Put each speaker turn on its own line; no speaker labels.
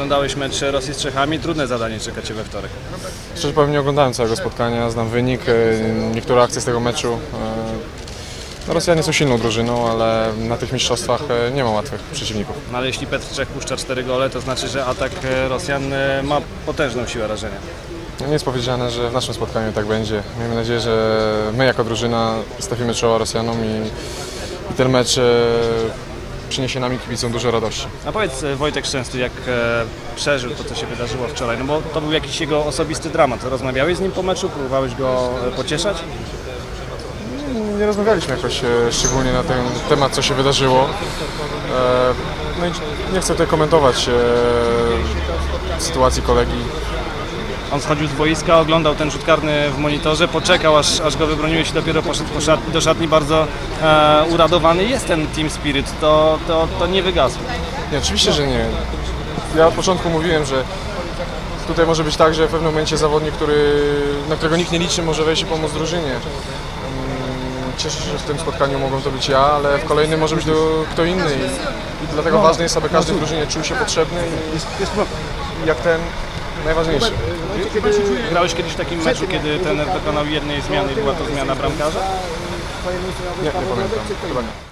Oglądałeś mecz Rosji z Czechami, trudne zadanie czeka Cię we wtorek.
Szczerze powiem, nie oglądałem całego spotkania, znam wynik, e, niektóre akcje z tego meczu. E, no, Rosjanie są silną drużyną, ale na tych mistrzostwach e, nie ma łatwych przeciwników.
No ale jeśli Petr Czech puszcza 4 gole, to znaczy, że atak Rosjan ma potężną siłę rażenia.
No, Nie jest powiedziane, że w naszym spotkaniu tak będzie. Miejmy nadzieję, że my jako drużyna stawimy czoła Rosjanom i, i ten mecz przyniesie nam i kibicom dużo radości.
A powiedz e, Wojtek Szczęsny, jak e, przeżył to, co się wydarzyło wczoraj, no bo to był jakiś jego osobisty dramat. Rozmawiałeś z nim po meczu, próbowałeś go e, pocieszać?
Nie rozmawialiśmy jakoś szczególnie na ten temat, co się wydarzyło. No i nie chcę tutaj komentować sytuacji kolegi.
On schodził z boiska, oglądał ten rzut karny w monitorze, poczekał aż, aż go wybroniłeś i dopiero poszedł po szat, do szatni bardzo e, uradowany. Jest ten team spirit, to, to, to nie wygasło.
Nie, oczywiście, że nie. Ja od początku mówiłem, że tutaj może być tak, że w pewnym momencie zawodnik, który, na którego nikt nie liczy, może wejść i pomóc drużynie. Mm, Cieszę się, że w tym spotkaniu mogą to być ja, ale w kolejnym może być to kto inny. I, i dlatego ważne jest, aby każdy w drużynie czuł się potrzebny i, i jak ten najważniejszy.
Grałeś kiedyś w takim meczu, kiedy trener dokonał jednej zmiany i była to zmiana bramkarza?
Nie, nie pamiętam. Chyba nie.